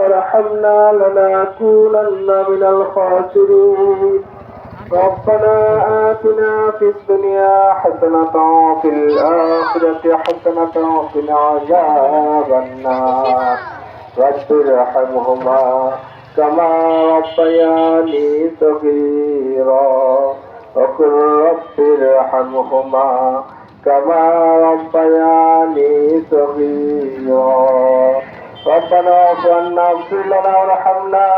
ترحمنا لنكونن من الخاسرين. ربنا آتنا في الدنيا حسنة وفي الآخرة حسنة وقنا عذاب النار. رب ارحمهما كما ربياني صغيرا. وقل رب ارحمهما كما ربياني صغيرا. ربنا اغفرنا واغفر لنا ورحمنا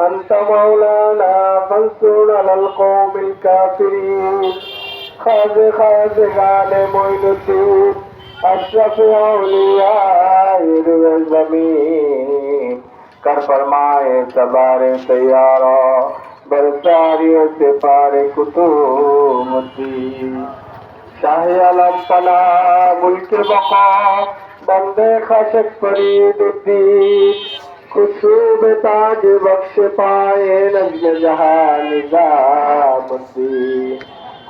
أنت مولانا فانصرنا للقوم الكافرين خاز خاز غال معين الدين أشرف أولياء الزمین کر فرمائے تبار سیارا برساریوں سے پار کتوم دی شاہ علم پنا ملک بقا बंदे खशक फरीद उद्दीन खुशबूब ताज बख्श पाए नजम जहां निजामुद्दीन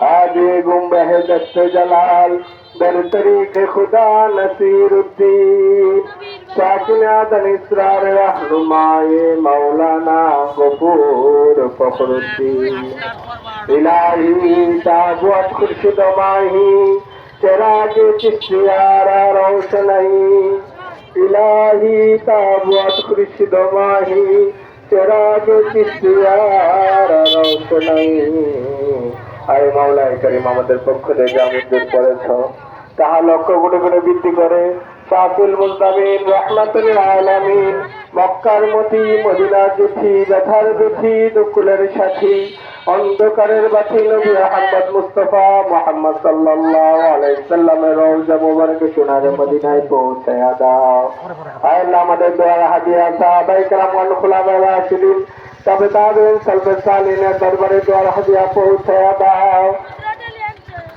हाजी गुम्बह दस्त जलाल दर तरीक खुदा नसीरुद्दीन साकिनादन इसरार रहनुमाए मौलाना गफूर फखरुद्दीन इलाही ताबुत खुर्शिद माही चराग चिश्तियारा रोशनई इलाही ताबुत खुर्शिद माही चराग চিস্তিয়ারা রোশনাই আরে মাওলাই করিম আমাদের পক্ষ থেকে আমাদের করেছ তাহা লক্ষ্য গুণে গুণে বৃদ্ধি করে শাকুল মুস্তামিন রহমাতুল আলামিন মক্কার মতি মদিনার দুঃখী ব্যথার দুঃখী দুকুলের সাথী অন্ধকারের বাতি নবী আহমদ মুস্তফা মোহাম্মদ সাল্লাল্লাহু আলাইহি সাল্লামের রওজা মুবারক সোনার মদিনায় পৌঁছায়া দাও আয় আল্লাহ আমাদের দোয়া হাদিয়া সাহাবায়ে کرام ওয়াল খুলাফায়ে রাশিদিন তবে তাদের সালফে সালিনের দরবারে দোয়া হাদিয়া পৌঁছায়া দাও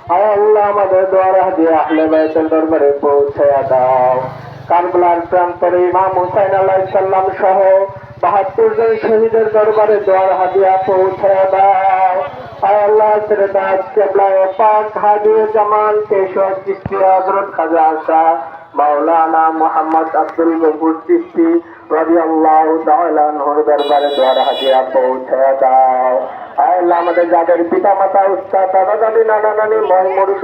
আয় আল্লাহ আমাদের দোয়ার হাদিয়া আহলে বাইতের দরবারে পৌঁছায়া দাও কারবালার প্রান্তরে ইমাম হুসাইন আলাইহিস সালাম সহ বাহাত্তর জন শহীদের দরবারে দোয়ার হাদিয়া পৌঁছায়া দাও। আল্লাহ সিরতাজ কেবলায় জামান কেশর হযরত খাজা আশা মাওলানা মোহাম্মদ আব্দুল গফুর চিস্তি রাদিয়াল্লাহু তাআলা আনহুর দরবারে দোয়ার পৌঁছায়া দাও। আল্লাহ, আমাদের যাদের পিতা মাতা উস্তাদ দাদা দাদি নানা নানি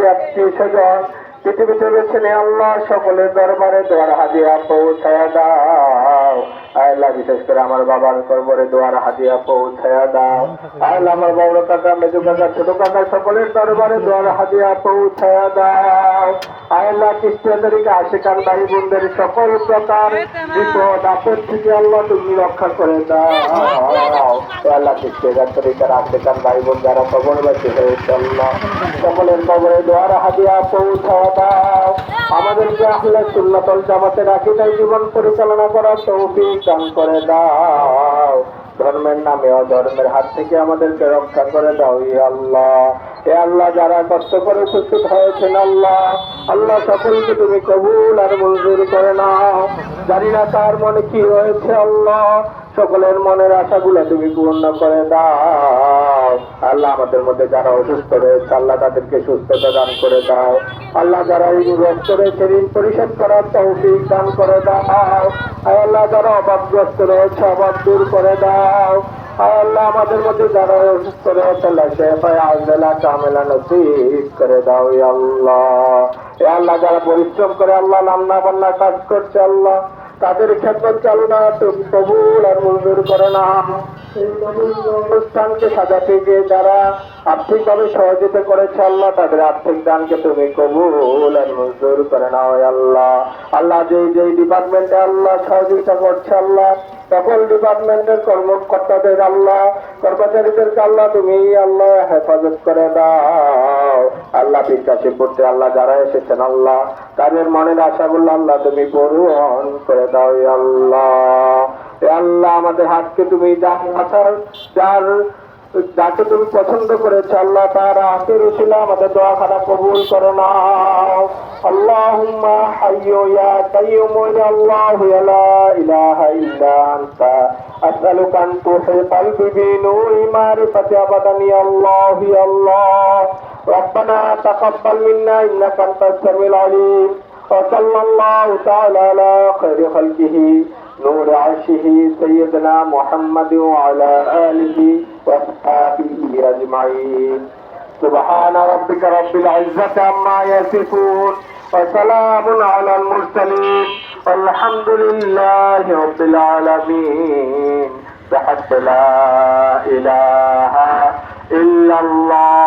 আত্মীয় স্বজন, পৃথিবীতে রয়েছেন আল্লাহ, সকলের দরবারে দোয়ার হাদিয়া পৌঁছায়া দাও। আল্লাহ, বিশেষ করে আমার বাবার করবরে দোয়ার হাদিয়া পৌঁছায়া দাও। আল্লাহ, আমার বড় কাকা, মেজু কাকা, ছোট কাকা, সকলের দরবারে দোয়ার হাদিয়া পৌঁছায়া দাও। আল্লাহ খ্রিস্টান তরিকা আশিকান ভাই বোনদের সকল প্রকার বিপদ আপদ থেকে আল্লাহ তুমি রক্ষা করে দাও। আল্লাহ খ্রিস্টান তরিকার ভাই বোন যারা কবরবাসী হয়েছে আল্লাহ সকলের কবরে দোয়ার হাদিয়া পৌঁছায়া দাও। আমাদেরকে আহলে সুন্নাতল জামাতে রাখি তাই জীবন পরিচালনা করার তৌফিক দান করে দাও। ধর্মের নামে অধর্মের হাত থেকে আমাদেরকে রক্ষা করে দাও ই আল্লাহ। এ আল্লাহ, যারা কষ্ট করে উপস্থিত হয়েছেন, আল্লাহ। আল্লাহ সকলকে তুমি কবুল আর মঞ্জুর করে নাও। জানি না তার মনে কি হয়েছে আল্লাহ। সকলের মনের আশাগুলো তুমি পূর্ণ করে দাও। আল্লাহ আমাদের মধ্যে যারা অসুস্থ রয়েছে, আল্লাহ তাদেরকে সুস্থতা দান করে দাও। আল্লাহ যারা এই গ্রস্ত রয়েছে, ঋণ পরিশোধ করার তৌফিক দান করে দাও। আল্লাহ যারা অভাবগ্রস্ত রয়েছে অভাব দূর করে দাও। আল্লাহ আমাদের মধ্যে যারা অসুস্থ রয়েছে আল্লাহ শেফায় কামেলা নসিব করে দাও আল্লাহ। আল্লাহ যারা পরিশ্রম করে, আল্লাহ নান্না বান্না কাজ করছে, আল্লাহ। তাদের ক্ষেত্রে চালু না তুমি কবুল আর মঞ্জুর করে না। অনুষ্ঠানকে সাজাতে গিয়ে যারা আর্থিকভাবে সহযোগিতা করেছে আল্লাহ, তাদের আর্থিক দানকে তুমি কবুল আর মঞ্জুর করে নাও হে আল্লাহ। আল্লাহ যেই যেই ডিপার্টমেন্টে আল্লাহ সহযোগিতা করছে আল্লাহ, সকল ডিপার্টমেন্টের কর্মকর্তাদের আল্লাহ, কর্মচারীদেরকে আল্লাহ তুমি আল্লাহ হেফাজত করে দাও। আল্লাহ বিশ্বাসী পড়তে আল্লাহ যারা এসেছেন, আল্লাহ তাদের মনের আশাগুলো আল্লাহ তুমি পূরণ করে দাও আল্লাহ। আল্লাহ, আমাদের হাতকে তুমি যার যার, যাকে তুমি পছন্দ করেছ, আল্লাহ তার আখের ছিল আমাদের দোয়া খানা কবুল করো না। ইল্লা আনতা। আসআলুকা আন তুহি কলবি বিনুরি মারিফাতি আবাদান ইয়া আল্লাহ ইয়া আল্লাহ। ربنا تقبل منا إنك أنت السميع العليم وصلى الله تعالى على خير خلقه نور عرشه سيدنا محمد وعلى آله وأصحابه أجمعين. سبحان ربك رب العزة عما يصفون وسلام على المرسلين والحمد لله رب العالمين. بحق لا إله إلا الله.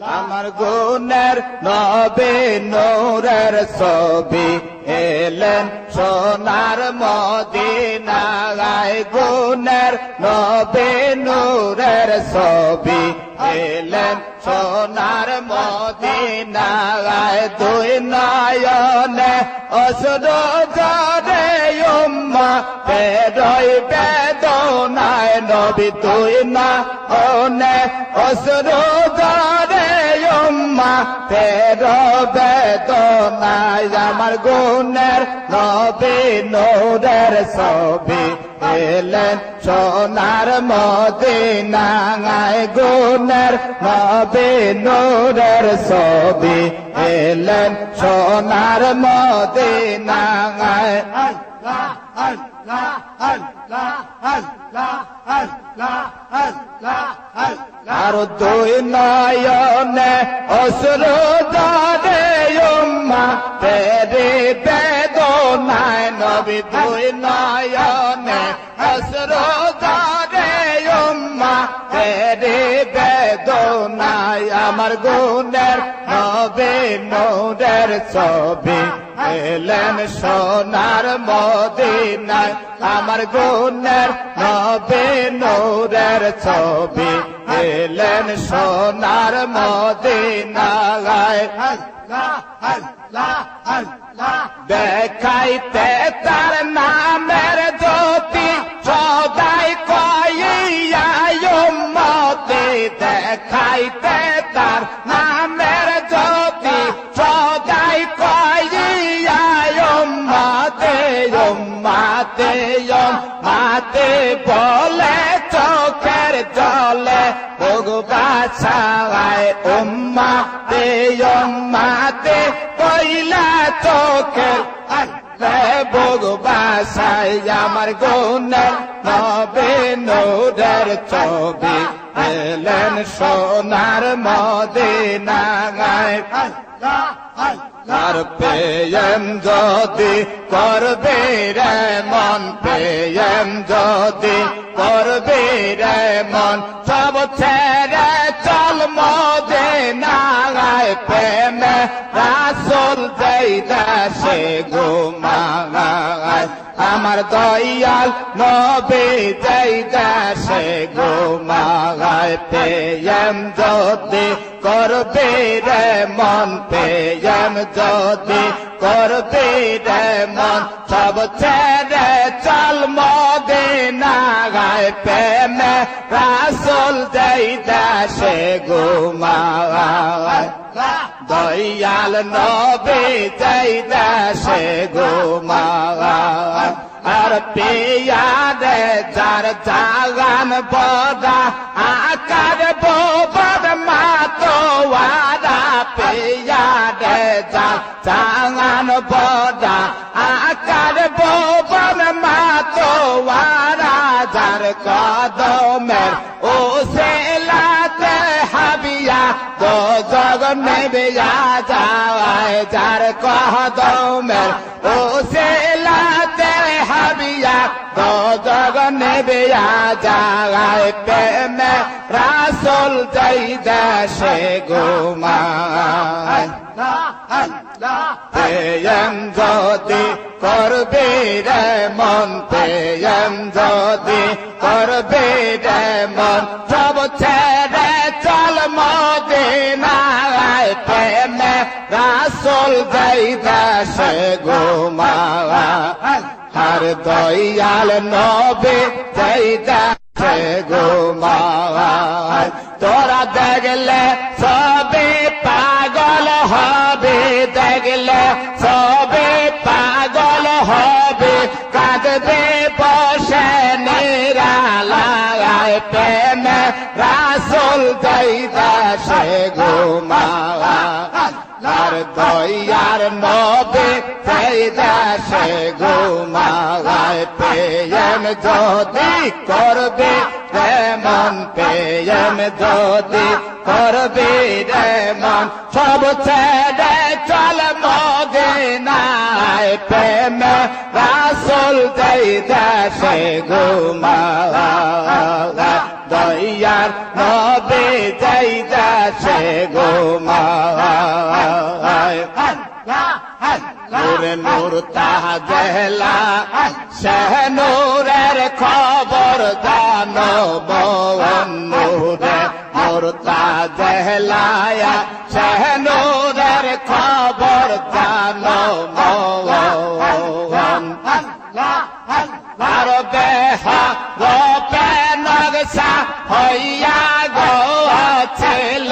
আমার গুণের নবে নূরের ছবি এলেন সোনার মদিনায়। গুণের নবে নূরের ছবি এলেন সোনার মদিনায় দুই নয়নে অসুর জরে উম্মা পেরই বেদনায় নবী তুই না ওনে অসুর জরে উম্মা পের বেদনায় আমার গুণের নবী নূরের ছবি। এলেন সোনার মদিনায় গুণের নবী, নূরের ছবি এলেন। সোনার মদিনায় আল্লাহ আল্লাহ আল্লাহ আল্লাহ আল্লাহ আল্লাহ। আর দুই নয়নে অসুর দাদে উম্মা, তেরে বেদনায় নবী দুই নয়নে অসুর দাদে উম্মা, তেরে বেদনায় আমার গুণের নবে নূরের ছবি এলেন সোনার মদিনায়। আমার গুণের নবে নূরের ছবি এলেন সোনার মদিনায়। দেখাইতে তার নামের জ্যোতি সদাই কইয়ামতে দেখাইতে তার নামের জ্যোতি সদাই কইয়ামতে মাতে মাতে বলে ভগবাসায় উম্মা তে উম্মাতে কইলা চোখের ভগবাসায় আমার গুণের নবে নূরের ছবি এলেন সোনার মদিনায়। আর পেয়ম যদি করবে রে মন পেয়ম যদি করবে রে মন, সব ছেড়ে রাসুল যেই দেশে ঘুমাগায় আমার দয়াল নবে যেই দেশে ঘুমাগায় পেয়ম যদি করবে রে মন পেয়ম যদি করবে রে মন, সব ছেড়ে চল মদে নাগায় প্রেমে রাসুল যেই দেশে ঘুমাগায় দয়াল নবে যাই দাসে গোমাগান আর পেয়ারে যার জাগান বদা আকার বোবদ মাতোয়ারা পেয়ারে যার জাগান বদা আকার বোবদ নেবে যাওয়ায় যার কদমের ও সেলাতে হাবিয়া তো জগন নেবে যাওয়ায় প্রেমে রাসুল যাই দেশে ঘুমায় যদি করবে রে মন পেয়ম যদি করবে রে মন, সব ছেড়ে চল প্রেমে আসল যাইতাছে মালা আর দয়াল নবে যাইতাছে মালা। তোরা দেখলে সবে পাগল হবে, দেখলে সবে পাগল হবে। কাঁদবে বসে নিরালায় প্রেম রাসল যাইতাছে মালা। আর দয়ার নবে যাইদা সে ঘুমাওয়ায় প্রেম যদি করবে তেমন প্রেম যদি করবে রেমন সব ছেড়ে চল মগে নাই প্রেম রাসুল যাই দেশে ঘুমাওয়া দয়ার নবে যাই দেশে ঘুমাওয়া নূরে নূর তাজেলা শেহ নূরের খবর জানো বন নূরে নূর তাজেলায়া শেহ নূরের খবর জানো মন আর বেহা রূপে নকশা হইয়া গো ছিল